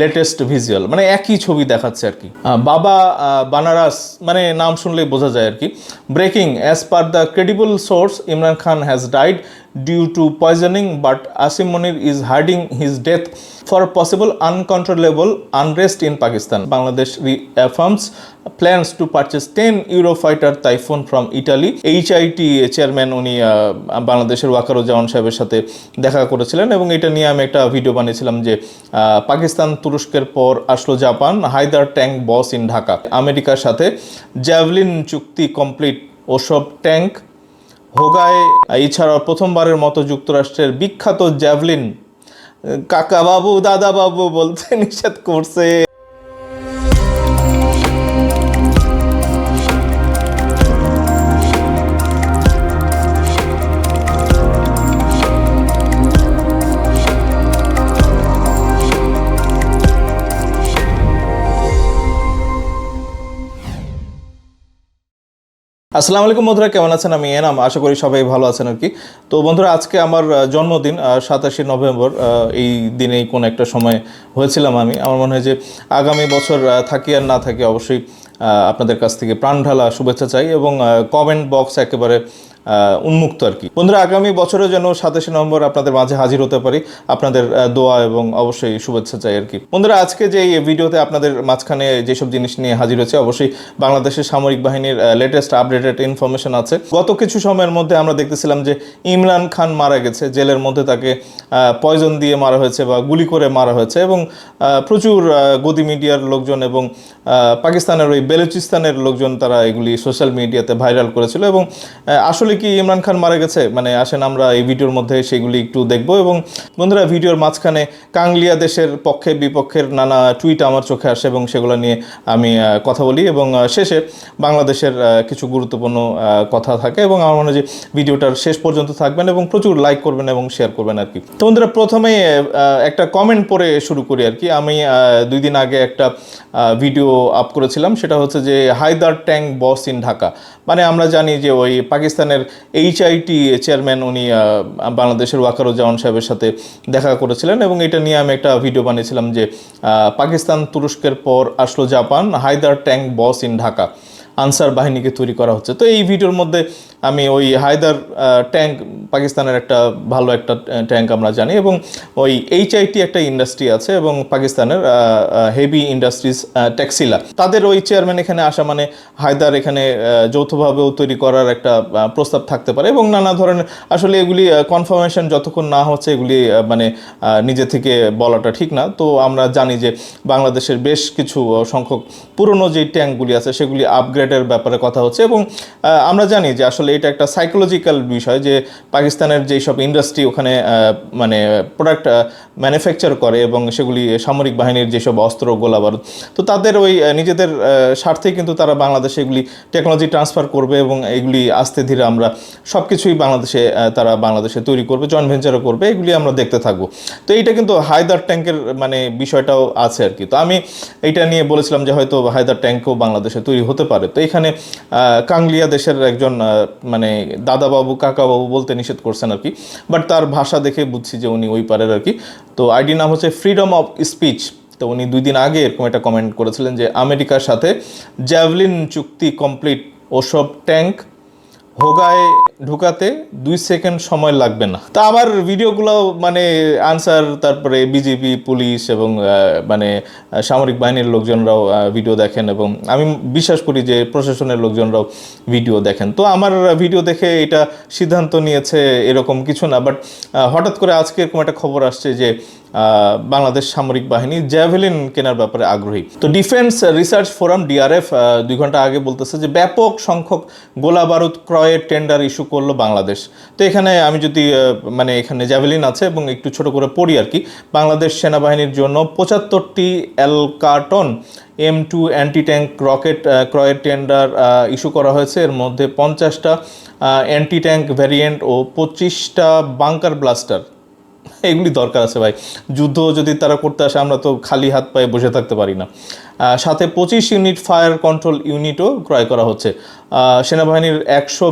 Latest visual মানে একই ছবি দেখাচ্ছে আর কি। বাবা বানারাস মানে নাম শুনলেই বোঝা যায় আর কি। Breaking as per the credible source Imran Khan has died to poisoning but Asim Munir is herding his death for possible uncontrollable unrest in Pakistan Bangladesh reaffirms plans to purchase ten euro fighter typhoon from Italy HIT chairman উনি বাংলাদেশের ওয়াকারুজ্জামান সাহেবের সাথে দেখা করেছিলেন এবং এটা নিয়ে আমি একটা ভিডিও বানিয়েছিলাম যে পাকিস্তান তুরস্কের পর আসলো Japan, Haider tank boss in Dhaka. আমেরিকার সাথে জ্যাভলিন চুক্তি কমপ্লিট, ওসব ট্যাঙ্ক হোগায় এছাড়াও প্রথমবারের মতো যুক্তরাষ্ট্রের বিখ্যাত জ্যাভলিন কাকা বাবু দাদা বাবু বলতে নিষেধ করছে। আসসালামু আলাইকুম বন্ধুরা, কেমন আছেন? আমি এনাম, আশা করি সবাই ভালো আছেন আর কি। তো বন্ধুরা, আজকে আমার জন্মদিন সাতাশে নভেম্বর এই দিনেই কোন একটা সময় হয়েছিলাম আমি। আমার মনে হয় যে আগামী বছর থাকি আর না থাকি অবশ্যই আপনাদের কাছ থেকে প্রাণ ঢালা শুভেচ্ছা চাই এবং কমেন্ট বক্স একেবারে উন্মুক্ত আর কি। বন্ধুরা, আগামী বছরের যেন সাতাশে নভেম্বর আপনাদের মাঝে হাজির হতে পারি। আপনাদের দোয়া এবং অবশ্যই শুভেচ্ছা চাই আর কি। বন্ধুরা, আজকে যে ভিডিওতে আপনাদের মাঝখানে যেসব জিনিস নিয়ে হাজির হয়েছে, অবশ্যই বাংলাদেশের সামরিক বাহিনীর লেটেস্ট আপডেটেড ইনফরমেশন আছে। গত কিছু সময়ের মধ্যে আমরা দেখতেছিলাম যে ইমরান খান মারা গেছে। জেলের মধ্যে তাকে পয়জন দিয়ে মারা হয়েছে বা গুলি করে মারা হয়েছে এবং প্রচুর গদি মিডিয়ার লোকজন এবং পাকিস্তানের ওই বেলুচিস্তানের লোকজন তারা এগুলি সোশ্যাল মিডিয়াতে ভাইরাল করেছিল এবং আসলে কি ইমরান খান মারা গেছে? মানে আসেন আমরা এই ভিডিওর মধ্যে সেগুলি একটু দেখব এবং বন্ধুরা, ভিডিওর মাঝখানে কাংলিয়া দেশের পক্ষে বিপক্ষের নানা টুইট আমার চোখে আসে এবং সেগুলো নিয়ে আমি কথা বলি এবং শেষে বাংলাদেশের কিছু গুরুত্বপূর্ণ কথা থাকে এবং আমার মনে হয় যে ভিডিওটার শেষ পর্যন্ত থাকবেন এবং প্রচুর লাইক করবেন এবং শেয়ার করবেন আর কি। তো বন্ধুরা, প্রথমে একটা কমেন্ট পড়ে শুরু করি আর কি। আমি দুই দিন আগে একটা ভিডিও আপ করেছিলাম। সেটা হচ্ছে যে Haider tank boss in Dhaka. মানে আমরা জানি যে ওই পাকিস্তানের এইচআইটি চেয়ারম্যান উনি বাংলাদেশের ওয়াকারুজ্জামান সাহেবের সাথে দেখা করেছিলেন এবং এটা নিয়ে আমি একটা ভিডিও বানিয়েছিলাম যে পাকিস্তান তুরস্কের পর আসলো Japan, Haider tank boss in Dhaka. Ansar বাহিনীকে তৈরি করা হচ্ছে। তো এই ভিডিওর মধ্যে আমি ওই হায়দার ট্যাঙ্ক, পাকিস্তানের একটা ভালো একটা ট্যাঙ্ক আমরা জানি এবং ওই এইচআইটি একটা ইন্ডাস্ট্রি আছে এবং পাকিস্তানের হেভি ইন্ডাস্ট্রিজ ট্যাক্সিলা তাদের ওই চেয়ারম্যান এখানে আসা মানে হায়দার এখানে যৌথভাবেও তৈরি করার একটা প্রস্তাব থাকতে পারে এবং নানা ধরনের আসলে এগুলি কনফার্মেশন যতক্ষণ না হচ্ছে এগুলি মানে নিজে থেকে বলাটা ঠিক না। তো আমরা জানি যে বাংলাদেশের বেশ কিছু সংখ্যক পুরনো যে ট্যাঙ্কগুলি আছে সেগুলি আপগ্রেডের ব্যাপারে কথা হচ্ছে এবং আমরা জানি যে আসলে এটা একটা সাইকোলজিক্যাল বিষয় যে পাকিস্তানের যেই সব ইন্ডাস্ট্রি ওখানে মানে প্রোডাক্ট ম্যানুফ্যাকচার করে এবং সেগুলি সামরিক বাহিনীর যেসব অস্ত্র গোলা বারুদ তো তাদের ওই নিজেদের স্বার্থে কিন্তু তারা বাংলাদেশে এগুলি টেকনোলজি ট্রান্সফার করবে এবং এগুলি আস্তে ধীরে আমরা সব কিছুই বাংলাদেশে তারা বাংলাদেশে তৈরি করবে জয়েন্ট ভেঞ্চারও করবে, এগুলি আমরা দেখতে থাকব। তো এইটা কিন্তু হায়দার ট্যাঙ্কের মানে বিষয়টাও আছে আর কি। তো আমি এটা নিয়ে বলেছিলাম যে হয়তো হায়দার ট্যাঙ্কও বাংলাদেশে তৈরি হতে পারে। তো এখানে কাংলিয়া দেশের একজন মানে দাদাবাবু, কাকাবাবু বলতে নিষেধ করছেন আর কি। বাট তার ভাষা দেখে বুঝছি যে উনি ওই পারের আর কি। তো আইডি নাম হচ্ছে ফ্রিডম অফ স্পিচ তো উনি দুই দিন আগে এরকম একটা কমেন্ট করেছিলেন যে, আমেরিকার সাথে জ্যাভলিন চুক্তি কমপ্লিট ওসব ট্যাঙ্ক হোগায় ঢুকাতে দুই সেকেন্ড সময় লাগবে না। তা আমার ভিডিওগুলো মানে আনসার, তারপরে বিজেপি পুলিশ এবং মানে সামরিক বাহিনীর লোকজনরাও ভিডিও দেখেন এবং আমি বিশ্বাস করি যে প্রশাসনের লোকজনরাও ভিডিও দেখেন। তো আমার ভিডিও দেখে এটা সিদ্ধান্ত নিয়েছে এরকম কিছু না, বাট হঠাৎ করে আজকে এরকম একটা খবর আসছে যে বাংলাদেশ সামরিক বাহিনী জ্যাভেলিন কেনার ব্যাপারে আগ্রহী। তো ডিফেন্স রিসার্চ ফোরাম ডিআরএফ দুই ঘণ্টা আগে বলতেছে যে ব্যাপক সংখ্যক গোলা বারুদ ক্রয়ের টেন্ডার ইস্যু করল বাংলাদেশ। তো এখানে আমি যদি মানে এখানে জ্যাভেলিন আছে এবং একটু ছোট করে পড়ি আর কি, বাংলাদেশ সেনাবাহিনীর জন্য পঁচাত্তরটি Alcotan M two anti tank rocket ক্রয়ের টেন্ডার ইস্যু করা হয়েছে। এর মধ্যে পঞ্চাশটা অ্যান্টি ট্যাঙ্ক ভ্যারিয়েন্ট ও পঁচিশটা বাংকার ব্লাস্টার। এগুলি দরকার আছে ভাই। যুদ্ধ যদি তারা করতে আসে, আমরা তো খালি হাত পায়ে বসে থাকতে পারি না। সাথে পঁচিশ ইউনিট ফায়ার কন্ট্রোল ইউনিটও ক্রয় করা হচ্ছে। সেনাবাহিনীর একশো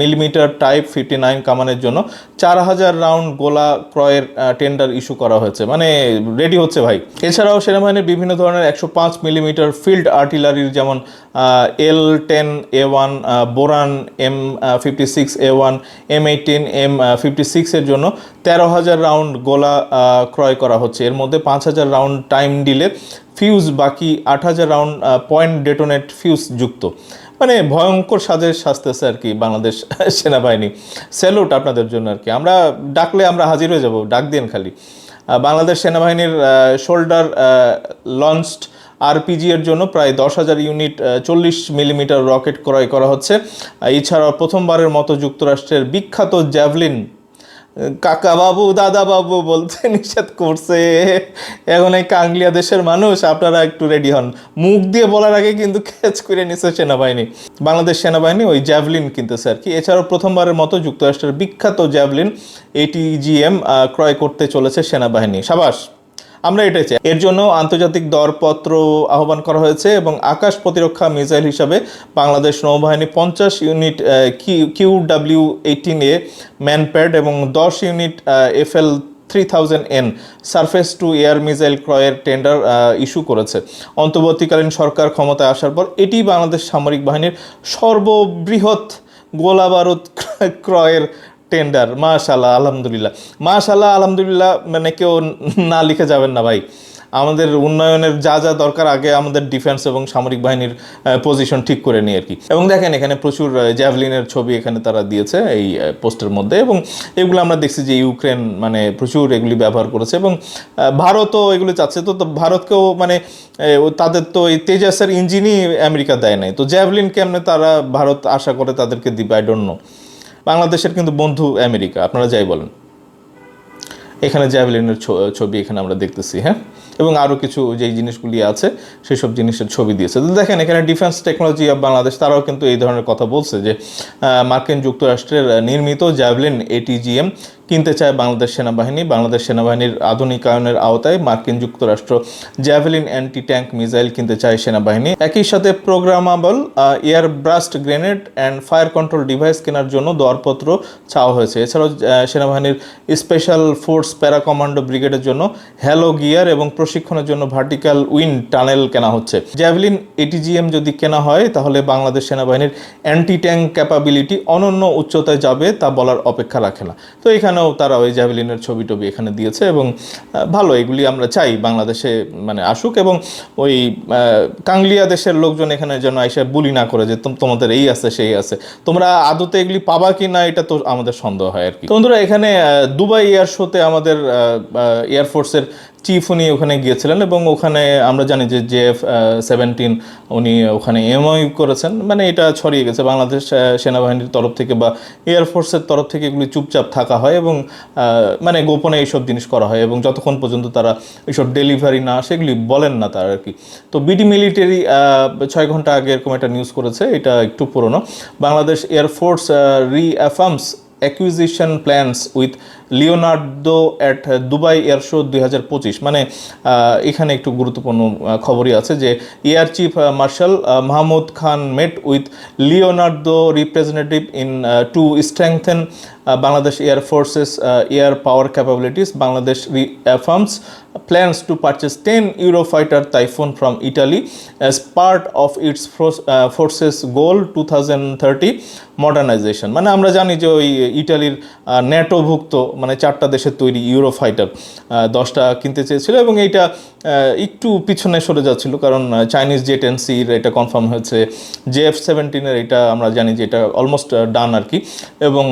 মিলিমিটার টাইপ ফিফটি নাইন কামানের জন্য চার হাজার রাউন্ড গোলা ক্রয়ের টেন্ডার ইস্যু করা হয়েছে। মানে রেডি হচ্ছে ভাই। এছাড়াও সেনাবাহিনীর বিভিন্ন ধরনের একশো পাঁচ মিলিমিটার ফিল্ড আর্টিলারির যেমন L ten A one বোরান M fifty six A one, M eighteen, M fifty সিক্সের জন্য তেরো হাজার রাউন্ড গোলা ক্রয় করা হচ্ছে। এর মধ্যে পাঁচ হাজার রাউন্ড টাইম দিলে ফিউজ, বাকি আট হাজার রাউন্ড পয়েন্ট ডেটোনেট ফিউজ যুক্ত। মানে ভয়ঙ্কর সাজের সাজতেছে আর কি বাংলাদেশ সেনাবাহিনী। স্যালুট আপনাদের জন্য আর কি। আমরা ডাকলে আমরা হাজির হয়ে যাব, ডাক দিন খালি। বাংলাদেশ সেনাবাহিনীর শোল্ডার লঞ্চড আরপিজি এর জন্য প্রায় দশ হাজার ইউনিট চল্লিশ মিলিমিটার রকেট ক্রয় করা হচ্ছে। এছাড়াও প্রথমবারের মতো যুক্তরাষ্ট্রের বিখ্যাত জ্যাভলিন কাকা বাবু দাদা বাবু বলতে নিষেধ করছে। এখন এই কাংলিয়া দেশের মানুষ, আপনারা একটু রেডি হন। মুখ দিয়ে বলার আগে কিন্তু ক্যাচ করে নিচ্ছে সেনাবাহিনী। বাংলাদেশ সেনাবাহিনী ওই জ্যাভলিন কিনতেছে আর কি। এছাড়াও প্রথমবারের মতো যুক্তরাষ্ট্রের বিখ্যাত জ্যাভলিন এটিজিএম ক্রয় করতে চলেছে সেনাবাহিনী। সাবাস! আমরা এটাই চাই। এর জন্য আন্তর্জাতিক দরপত্র আহ্বান করা হয়েছে এবং আকাশ প্রতিরক্ষা মিসাইল হিসাবে বাংলাদেশ নৌবাহিনী পঞ্চাশ unit Q W eighteen A manpad এবং দশ unit FL three thousand N surface to air missile ক্রয়ের টেন্ডার ইস্যু করেছে। অন্তর্বর্তীকালীন সরকার ক্ষমতায় আসার পর এটি বাংলাদেশ সামরিক বাহিনীর সর্ববৃহৎ গোলা বারুদ ক্রয়ের টেন্ডার মাশাল্লাহ আলহামদুলিল্লাহ। মাশাল্লাহ আলহামদুলিল্লাহ মানে কেউ না লিখে যাবেন না ভাই। আমাদের উন্নয়নের যা যা দরকার, আগে আমাদের ডিফেন্স এবং সামরিক বাহিনীর পজিশন ঠিক করে নিই আর কি। এবং দেখেন, এখানে প্রচুর জ্যাভলিনের ছবি এখানে তারা দিয়েছে এই পোস্টের মধ্যে। এবং এগুলো আমরা দেখছি যে ইউক্রেন মানে প্রচুর এগুলি ব্যবহার করেছে। এবং ভারতও এগুলো চাচ্ছে। তো ভারতকেও মানে তাদের তো এই তেজাসের ইঞ্জিনই আমেরিকা দেয় নাই। তো জ্যাভলিন কেমনে তারা ভারত আশা করে তাদেরকে দিবে? আই ডোন্ট নো বাংলাদেশের কিন্তু বন্ধু আমেরিকা, আপনারা যাই বলেন। এখানে জ্যাভেলিনের ছবি এখানে আমরা দেখতেছি হ্যাঁ? এবং আরও কিছু যেই জিনিসগুলি আছে সেই সব জিনিসের ছবি দিয়েছে। তো দেখেন, এখানে ডিফেন্স টেকনোলজি অফ বাংলাদেশ তারাও কিন্তু এই ধরনের কথা বলছে যে মার্কিন যুক্তরাষ্ট্রের নির্মিত জ্যাভলিন এটিজিএম কিনতে চায় বাংলাদেশ সেনাবাহিনী। বাংলাদেশ সেনাবাহিনীর আধুনিকায়নের আওতায় মার্কিন যুক্তরাষ্ট্র জ্যাভেলিন অ্যান্টি ট্যাঙ্ক মিসাইল কিনতে চায় সেনাবাহিনী। একই সাথে programmable air burst grenade and fire control device কেনার জন্য দরপত্র চাওয়া হয়েছে। এছাড়াও সেনাবাহিনীর স্পেশাল ফোর্স প্যারা কমান্ডো ব্রিগেডের জন্য হ্যালো গিয়ার এবং প্রশিক্ষণের জন্য ভার্টিক্যাল উইন টানেল কেনা হচ্ছে। জ্যাভেলিন এটিজিএম যদি কেনা হয়, তাহলে বাংলাদেশ সেনাবাহিনীর অ্যান্টি ট্যাঙ্ক ক্যাপাবিলিটি অনন্য উচ্চতায় যাবে তা বলার অপেক্ষা রাখে না। তো এখানেও তারা ওই জ্যাভেলিনের ছবি টবি এখানে দিয়েছে এবং ভালো, এগুলি আমরা চাই বাংলাদেশে মানে আসুক এবং ওই কাংলিয়া দেশের লোকজন এখানে যেন এসে বুলি না করে যে তোমাদের এই আছে, সেই আছে। তোমরা আদতে এগুলি পাবা কি না এটা তো আমাদের সন্দেহ হয় আর কি। তোমরা এখানে দুবাই এয়ার শোতে আমাদের এয়ারফোর্সের চিফ উনি ওখানে গিয়েছিলেন এবং ওখানে আমরা জানি যে জেএফ সেভেন্টিন উনি ওখানে এমওই করেছেন। মানে এটা ছড়িয়ে গেছে। বাংলাদেশ সেনাবাহিনীর তরফ থেকে বা এয়ারফোর্সের তরফ থেকে এগুলি চুপচাপ থাকা হয় এবং মানে গোপনে এইসব জিনিস করা হয় এবং যতক্ষণ পর্যন্ত তারা এইসব ডেলিভারি না আসে, এগুলি বলেন না তারা আর কি। তো বিডি মিলিটারি ছয় ঘণ্টা আগে এরকম একটা নিউজ করেছে। এটা একটু পুরনো। Bangladesh air force reaffirms acquisition plans with Leonardo at Dubai air show দুই হাজার পঁচিশ। মানে এখানে একটু গুরুত্বপূর্ণ খবরই আছে যে air chief marshal Mahmud Khan met with Leonardo representative in to strengthen Bangladesh air forces air power capabilities Bangladesh to purchase 10 Eurofighter Typhoon from Italy as part of its fro- uh, forces goal 2030 modernization মানে আমরা জানি যে ওই ইটালির ন্যাটোভুক্ত মানে চারটা দেশের তৈরি ইউরোফাইটার দশটা কিনতে চেয়েছিল এবং এইটা একটু পিছনে সরে যাচ্ছিল কারণ চাইনিজ জেট এনসির এটা কনফার্ম হয়েছে জে এফ সেভেন্টিনের এটা আমরা জানি যে এটা অলমোস্ট ডান আর কি এবং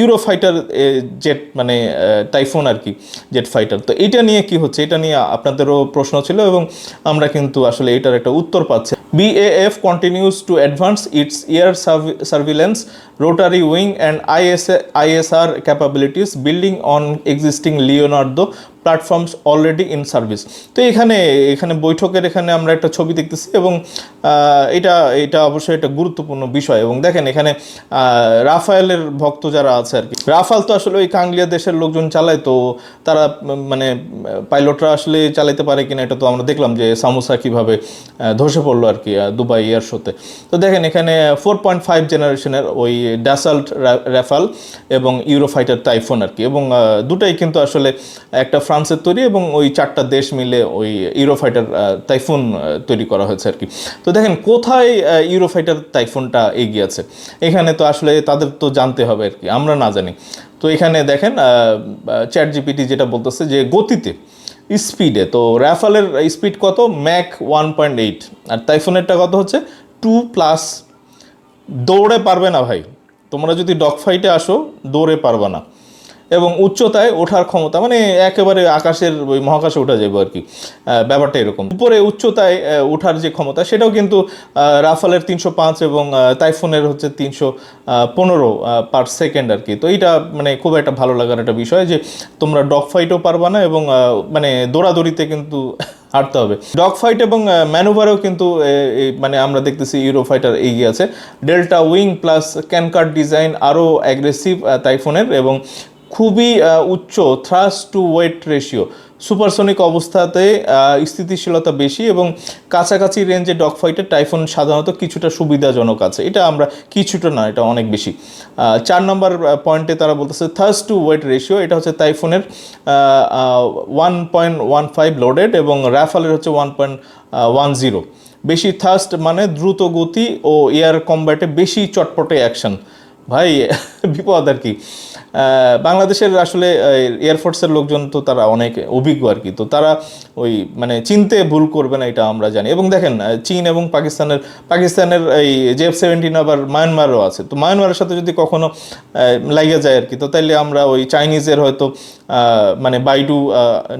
ইউরোফাইটার জেট মানে টাইফোন আর কি জেট ফাইটার তো এটা নিয়ে কি হচ্ছে? এটা নিয়ে আপনাদেরও প্রশ্ন ছিল এবং আমরা কিন্তু আসলে এটার একটা উত্তর পাচ্ছি। BAF continues to advance its air surv- surveillance, rotary wing, and IS- ISR capabilities, building on existing Leonardo platforms already in service তো এখানে এখানে বৈঠকের এখানে আমরা একটা ছবি দেখতেছি এবং এটা এটা অবশ্যই একটা গুরুত্বপূর্ণ বিষয়। এবং দেখেন এখানে রাফায়েলের ভক্ত যারা আছে আর কি। রাফাল তো আসলে ওই কাংলিয়া দেশের লোকজন চালায়, তো তারা মানে পাইলটরা আসলে চালাতে পারে কিনা এটা তো আমরা দেখলাম যে সামোসা কীভাবে ধসে পড়ল আর কি দুবাই এয়ার শোতে। তো দেখেন এখানে ফোর পয়েন্ট ফাইভ জেনারেশনের ওই ড্যাসাল্ট রাফাল এবং ইউরোফাইটার টাইফোন আর কি। এবং দুটাই কিন্তু আসলে একটা ফ্রান্সের তৈরি এবং ওই চারটা দেশ মিলে ওই ইউরোফাইটার টাইফুন তৈরি করা হয়েছে আর কি। তো দেখেন কোথায় ইউরোফাইটার টাইফুনটা এগিয়ে আছে? এখানে তো আসলে তাদের তো জানতে হবে আর কি, আমরা না জানি। তো এখানে দেখেন চ্যাট জিপিটি যেটা বলতেছে যে গতিতে, স্পিডে, তো র্যাফালের স্পিড কত? ম্যাক ওয়ান পয়েন্ট এইট আর টাইফুনেরটা কত হচ্ছে? টু প্লাস দৌড়ে পারবে না ভাই। তোমরা যদি ডগ ফাইটে আসো, দৌড়ে পারবে না। এবং উচ্চতায় ওঠার ক্ষমতা মানে একেবারে আকাশের ওই মহাকাশে উঠা যাবে আর কি। ব্যাপারটা এরকম। উপরে উচ্চতায় ওঠার যে ক্ষমতা, সেটাও কিন্তু রাফালের তিনশো পাঁচ এবং তাইফোনের হচ্ছে তিনশো পনেরো পার সেকেন্ড আর কি। তো এইটা মানে খুব একটা ভালো লাগার একটা বিষয় যে, তোমরা ডগ ফাইটও পারবা না এবং মানে দৌড়াদৌড়িতে কিন্তু হাঁটতে হবে। ডগ ফাইট এবং ম্যানুভারেও কিন্তু মানে আমরা দেখতেছি ইউরো ফাইটার এগিয়ে আছে। Delta wing plus canard design আরও অ্যাগ্রেসিভ তাইফোনের এবং খুবই উচ্চ thrust to weight ratio supersonic অবস্থাতে স্থিতিশীলতা বেশি এবং কাছাকাছি রেঞ্জে ডগ ফাইটের টাইফোন সাধারণত কিছুটা সুবিধাজনক আছে। এটা আমরা কিছুটা না, এটা অনেক বেশি। চার নম্বর পয়েন্টে তারা বলতেছে থার্স টু ওয়েট রেশিও এটা হচ্ছে টাইফোনের one point one five loaded এবং র্যাফালের হচ্ছে ওয়ান পয়েন্ট ওয়ান জিরো বেশি থার্স্ট মানে দ্রুত গতি ও এয়ার কম্ব্যাটে বেশি চটপটে অ্যাকশন ভাই, বিপদ আর কি। বাংলাদেশের আসলে এয়ারফোর্সের লোকজন তো তারা অনেক অভিজ্ঞ আর কি। তো তারা ওই মানে চিনতে ভুল করবে না, এটা আমরা জানি। এবং দেখেন চীন এবং পাকিস্তানের পাকিস্তানের এই জেফ সেভেন্টিন আবার মায়ানমারও আছে। তো মায়ানমারের সাথে যদি কখনো লাগিয়ে যায় আর কি, তো তাইলে আমরা ওই চাইনিজের হয়তো মানে বাইডু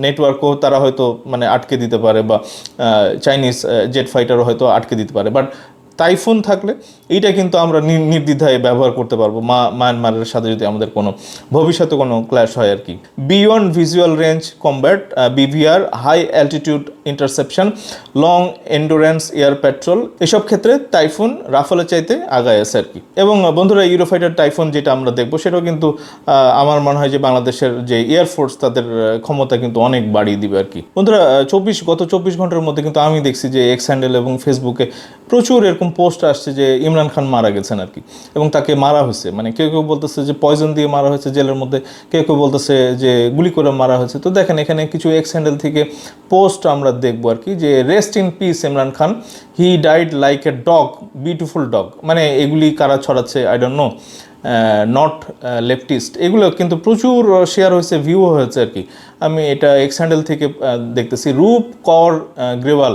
নেটওয়ার্কও তারা হয়তো মানে আটকে দিতে পারে বা চাইনিজ জেট ফাইটারও হয়তো আটকে দিতে পারে। বাট টাইফুন থাকলে এইটা কিন্তু আমরা নির্দ্বিধায় ব্যবহার করতে পারব। মা, মায়ানমারের সাথে যদি আমাদের কোনো, ভবিষ্যতে কোনো ক্ল্যাশ হয় আর কি beyond visual range combat BVR high altitude interception long endurance air patrol এসব ক্ষেত্রে টাইফুন রাফালের চাইতে আগায় আছে আর কি এবং বন্ধুরা ইউরোফাইটার টাইফুন যেটা আমরা দেখব, সেটাও কিন্তু আমার মনে হয় যে বাংলাদেশের যে এয়ারফোর্স তাদের ক্ষমতা কিন্তু অনেক বাড়িয়ে দিবে আর কি বন্ধুরা চব্বিশ, গত চব্বিশ ঘণ্টার মধ্যে কিন্তু আমি দেখছি যে এক্স হ্যান্ডেল এবং ফেসবুকে প্রচুর এরকম পোস্ট আসছে যে ইমরান খান মারা গেছেন আর কি। এবং তাকে মারা হয়েছে। মানে কেউ কেউ বলতেছে যে পয়জন দিয়ে মারা হয়েছে জেলের মধ্যে। কেউ কেউ বলতেছে যে গুলি করে মারা হয়েছে। তো দেখেন, এখানে কিছু এক্স হ্যান্ডেল থেকে পোস্ট আমরা দেখব আর কি যে rest in peace Imran Khan. He died like a dog beautiful dog মানে এগুলি কারা ছড়াচ্ছে? I don't know not leftist এগুলো কিন্তু প্রচুর শেয়ার হয়েছে ভিউ হয়েছে আর কি। আমি এটা এক্স হ্যান্ডেল থেকে দেখতেছি। রূপ কর গ্রেওয়াল।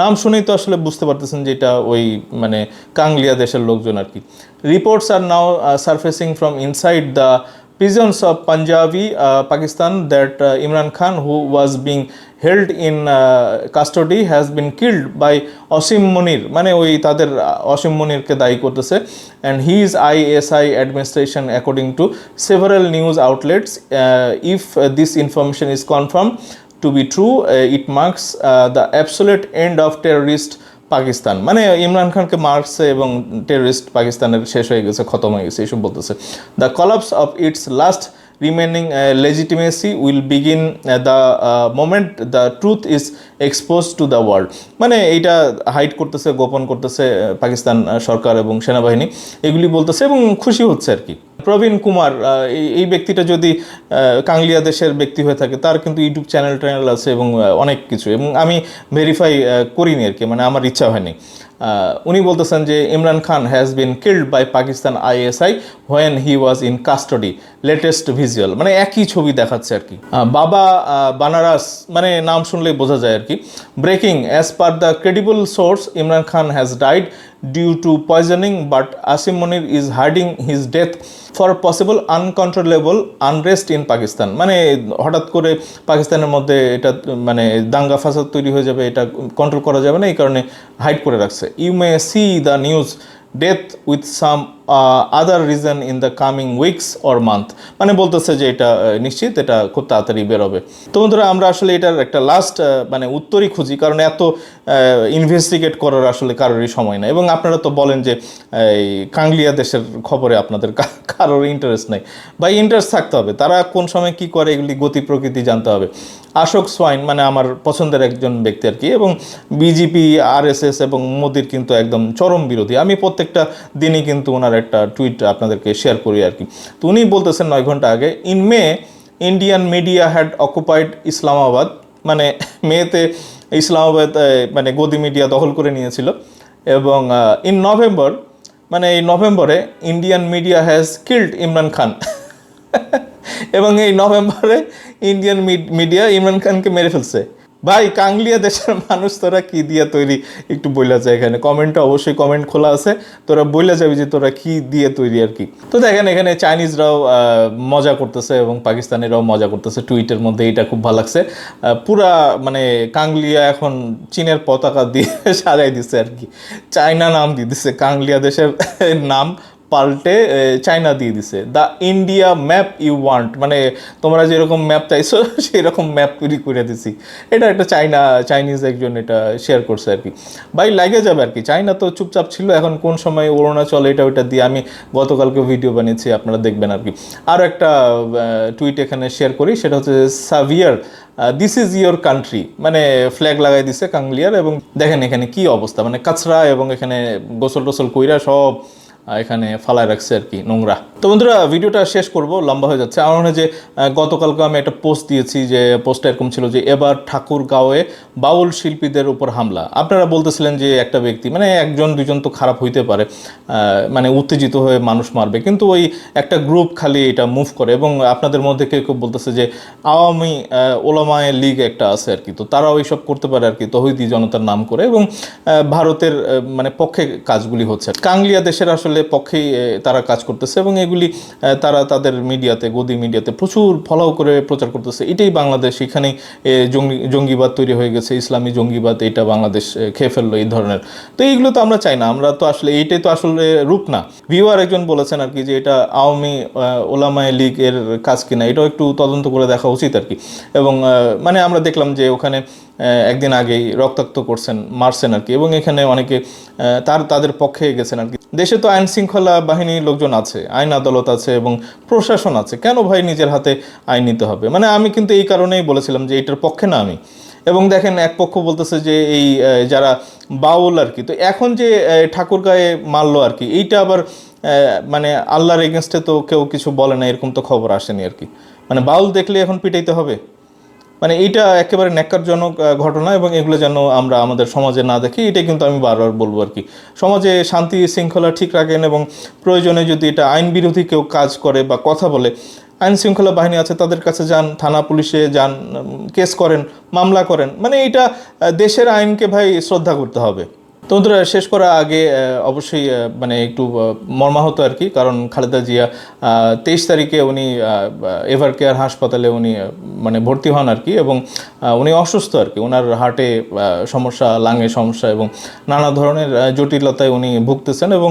নাম শুনেই তো আসলে বুঝতে পারতেছেন যে এটা ওই মানে কাংলিয়া দেশের লোকজন আর কি। Reports are now surfacing from inside the prisons uh, Pakistan, that uh, Imran Khan, who was being held in custody has been killed by Asim Munir মানে ওই তাদের অসীম মনিরকে দায়ী করতেছে। And he is I S I administration according to several news outlets if this information is confirm to be true it marks the absolute end of terrorist Pakistan মানে ইমরান খানকে মার্কসে এবং terrorist পাকিস্তানের শেষ হয়ে গেছে, খতম হয়ে গেছে এইসব বলতেছে। The collapse of its last remaining legitimacy will begin the moment the truth is expose to the world মানে এইটা হাইড করতেছে, গোপন করতেছে পাকিস্তান সরকার এবং সেনাবাহিনী, এগুলি বলতেছে এবং খুশি হচ্ছে আর কি। প্রবীণ কুমার এই ব্যক্তিটা যদি কাংলিয়া দেশের ব্যক্তি হয়ে থাকে, তার কিন্তু ইউটিউব চ্যানেল ট্যানেল আছে এবং অনেক কিছু। এবং আমি ভেরিফাই করিনি আর কি মানে আমার ইচ্ছা হয়নি। উনি বলতেছেন যে, Imran Khan has been killed by Pakistan ISI when he was in custody latest visual মানে একই ছবি দেখাচ্ছে আর কি। বাবা বানারাস মানে নাম শুনলেই বোঝা যায় আর কি। Breaking as per the credible source Imran Khan has died due to poisoning but Asim Munir is herding his death for possible uncontrollable unrest in Pakistan মানে হঠাৎ করে পাকিস্তানের মধ্যে এটা মানে দাঙ্গা ফাসাদ তৈরি হয়ে যাবে, এটা কন্ট্রোল করা যাবে না, এই কারণে হাইড করে রাখছে। You may see the news death with some other reason in the coming weeks or month মানে বলতেছে যে এটা নিশ্চিত, এটা খুব তাড়াতাড়ি বেরোবে। তো বন্ধুরা, আমরা আসলে এটার একটা লাস্ট মানে উত্তরই খুঁজি, কারণ এত ইনভেস্টিগেট করার আসলে কারোরই সময় নাই। এবং আপনারা তো বলেন যে এই কাংলিয়া দেশের খবরে আপনাদের কারোর ইন্টারেস্ট নাই। বা ইন্টারেস্ট থাকতে হবে, তারা কোন সময় কি করে এগুলি গতি প্রকৃতি জানতে হবে। আশোক সোয়াইন মানে আমার পছন্দের একজন ব্যক্তি আর কি, এবং বিজেপি আরএসএস এবং মোদির কিন্তু একদম চরম বিরোধী। আমি প্রত্যেকটা দিনই কিন্তু ওনার একটা টুইট আপনাদেরকে শেয়ার করি আর কি। তো উনি বলতেছেন নয় ঘণ্টা আগে in May Indian media had occupied Islamabad মানে মেতে ইসলামাবাদ মানে গদি মিডিয়া দখল করে নিয়েছিল। এবং ইন নভেম্বর মানে এই নভেম্বরে Indian media has killed Imran Khan এবং এই নভেম্বরে ইন্ডিয়ান মিডিয়া ইমরান খানকে মেরে ফেলছে। ভাই, কাংলিয়া দেশের মানুষ, তোরা কি দিয়ে তৈরি? একটু বইলা যায় এখানে। কমেন্টটা অবশ্যই কমেন্ট খোলা আছে। তোরা বইলা যাবি যে তোরা কি দিয়ে তৈরি আর কি। তো দেখেন, এখানে চাইনিজরাও মজা করতেছে এবং পাকিস্তানিরাও মজা করতেছে। টুইটের মধ্যে এটা খুব ভালো লাগছে। পুরা মানে কাংলিয়া এখন চীনের পতাকা দিয়ে সাজাই দিছে আর কি। চায়না নাম দিয়ে দিছে, কাংলিয়া দেশের নাম। পাল্টে চায়না দিয়ে দিছে। The India map you want মানে তোমরা যেরকম ম্যাপ চাইছো সেই রকম ম্যাপ তৈরি করে দিছি। এটা একটা চাইনা চাইনিজ একজন এটা শেয়ার করছে আর কি। ভাই, লাগে যাবে আর কি। চাইনা তো চুপচাপ ছিল, এখন কোন সময় অরুণাচল এটা ওইটা দিয়ে আমি গতকালকে ভিডিও বানিয়েছি, আপনারা দেখবেন আর কি। আরও একটা টুইট এখানে শেয়ার করি, সেটা হচ্ছে সাভিয়ার দিস ইজ ইয়োর কান্ট্রি মানে ফ্ল্যাগ লাগাই দিছে কাংলিয়ার এবং দেখেন এখানে কি অবস্থা মানে কাছরা এবং এখানে গোসল টোসল কইরা সব এখানে ফালায় রাখছে আর কি নোংরা। তো বন্ধুরা, ভিডিওটা শেষ করব, লম্বা হয়ে যাচ্ছে। আমার মনে যে গতকালকে আমি একটা পোস্ট দিয়েছি যে পোস্টটা এরকম ছিল যে, এবার ঠাকুরগাঁওয়ে বাউল শিল্পীদের উপর হামলা। আপনারা বলতেছিলেন যে, একটা ব্যক্তি মানে একজন দুজন তো খারাপ হইতে পারে মানে উত্তেজিত হয়ে মানুষ মারবে, কিন্তু ওই একটা গ্রুপ খালি এটা মুভ করে। এবং আপনাদের মধ্যে কেউ কেউ বলতেছে যে, আওয়ামী ওলামায়ে লীগ একটা আছে আর কি। তো তারাও এইসব করতে পারে আর কি, তহিদি জনতার নাম করে। এবং ভারতের মানে পক্ষে কাজগুলি হচ্ছে। কাংলিয়া দেশের আসলে পক্ষেই আহ, তারা কাজ করতেছে এবং এগুলি তারা তাদের মিডিয়াতে গদি মিডিয়াতে প্রচুর ফলাও করে প্রচার করতেছে। এটাই বাংলাদেশ। এখানেই জঙ্গি জঙ্গিবাদ তৈরি হয়ে গেছে ইসলামী জঙ্গিবাদ এটা বাংলাদেশ খেয়ে ফেলল এই ধরনের। তো এইগুলো তো আমরা চাই না আমরা তো আসলে এইটাই তো আসলে রূপ না। ভিউয়ার একজন বলেছেন আর কি যে এটা আওয়ামী ওলামায়ে লীগ এর কাজ কিনা এটাও একটু তদন্ত করে দেখা উচিত আর কি। এবং মানে আমরা দেখলাম যে ওখানে একদিন আগেই রক্তাক্ত করছেন, মারছেন আর কি। এবং এখানে অনেকে তার, তাদের পক্ষে গেছেন আর কি। দেশে তো আইন শৃঙ্খলা বাহিনীর লোকজন আছে, আইন আদালত আছে এবং প্রশাসন আছে। কেন ভাই নিজের হাতে আইন নিতে হবে? মানে আমি কিন্তু এই কারণেই বলেছিলাম যে এটার পক্ষে না আমি। এবং দেখেন, এক পক্ষ বলতেছে যে এই যারা বাউল আর কি, তো এখন যে ঠাকুর গায়ে মারলো আর কি, এইটা আবার মানে আল্লাহর এগেনস্টে তো কেউ কিছু বলে না, এরকম তো খবর আসেনি আর কি। মানে বাউল দেখলে এখন পিটাইতে হবে? মানে এইটা একেবারে ন্যাক্কারজনক ঘটনা এবং এগুলো যেন আমরা আমাদের সমাজে না দেখি এটা কিন্তু আমি বারবার বলব আর কি। সমাজে শান্তি শৃঙ্খলা ঠিক রাখেন এবং প্রয়োজনে যদি এটা আইন বিরোধী কেউ কাজ করে বা কথা বলে, আইন শৃঙ্খলা বাহিনী আছে, তাদের কাছে যান, থানা পুলিশে যান কেস করেন, মামলা করেন মানে এটা দেশের আইনকে ভাই শ্রদ্ধা করতে হবে। বন্ধুরা, শেষ করার আগে অবশ্যই মানে একটু মর্মাহত আর কি, কারণ খালেদা জিয়া তেইশ তারিখে উনি এভার কেয়ার হাসপাতালে উনি মানে ভর্তি হন আর কি এবং উনি অসুস্থ আর কি। ওনার হার্টে সমস্যা লাঙে সমস্যা এবং নানা ধরনের জটিলতায় উনি ভুগতেছেন এবং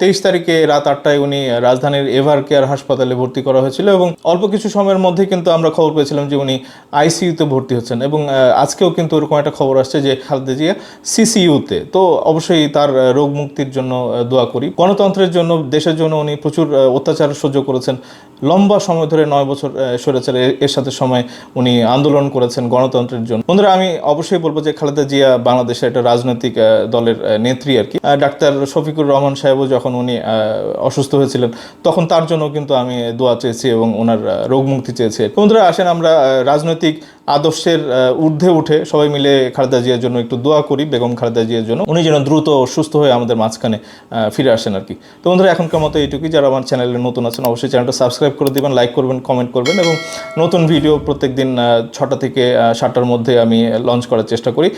তেইশ তারিখে রাত আটটায় উনি রাজধানীর এভার কেয়ার হাসপাতালে ভর্তি করা হয়েছিল এবং অল্প কিছু সময়ের মধ্যে কিন্তু আমরা খবর পেয়েছিলাম যে উনি আইসিইউতে ভর্তি হচ্ছেন এবং আজকেও কিন্তু ওরকম একটা খবর আসছে যে খালেদা জিয়া সিসিইউতে তো অবশ্যই তার রোগ মুক্তির জন্য দোয়া করি। গণতন্ত্রের জন্য, দেশের জন্য উনি প্রচুর অত্যাচার সহ্য করেছেন। লম্বা সময় ধরে নয় বছর স্বৈরাচার এর- সাথে সময় উনি আন্দোলন করেছেন গণতন্ত্রের জন্য। বন্ধুরা, আমি অবশ্যই বলব যে খালেদা জিয়া বাংলাদেশের একটা রাজনৈতিক দলের নেত্রী আর কি। ডাক্তার শফিকুর রহমান সাহেবও যখন উনি অসুস্থ হয়েছিলেন, তখন তার জন্য কিন্তু আমি দোয়া চেয়েছি এবং ওনার রোগ মুক্তি চেয়েছি। বন্ধুরা, আসেন আমরা রাজনৈতিক আদর্শের ঊর্ধ্বে উঠে সবাই মিলে খালেদা জিয়ার জন্য একটু দোয়া করি, বেগম খালেদা জিয়ার জন্য। উনি যেন দ্রুত সুস্থ হয়ে আমাদের মাঝখানে ফিরে আসেন আর কি। তো বন্ধুরা, এখনকার মতো এইটুকুই। যারা আমার চ্যানেলে নতুন আছেন, অবশ্যই চ্যানেলটা সাবস্ক্রাইব করে দেবেন, লাইক করবেন, কমেন্ট করবেন এবং নতুন ভিডিও প্রত্যেক দিন ছটা থেকে সাতটার মধ্যে আমি লঞ্চ করার চেষ্টা করি।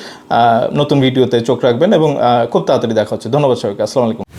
নতুন ভিডিওতে চোখ রাখবেন এবং খুব তাড়াতাড়ি দেখা হচ্ছে। ধন্যবাদ সবাইকে। আসসালামু আলাইকুম।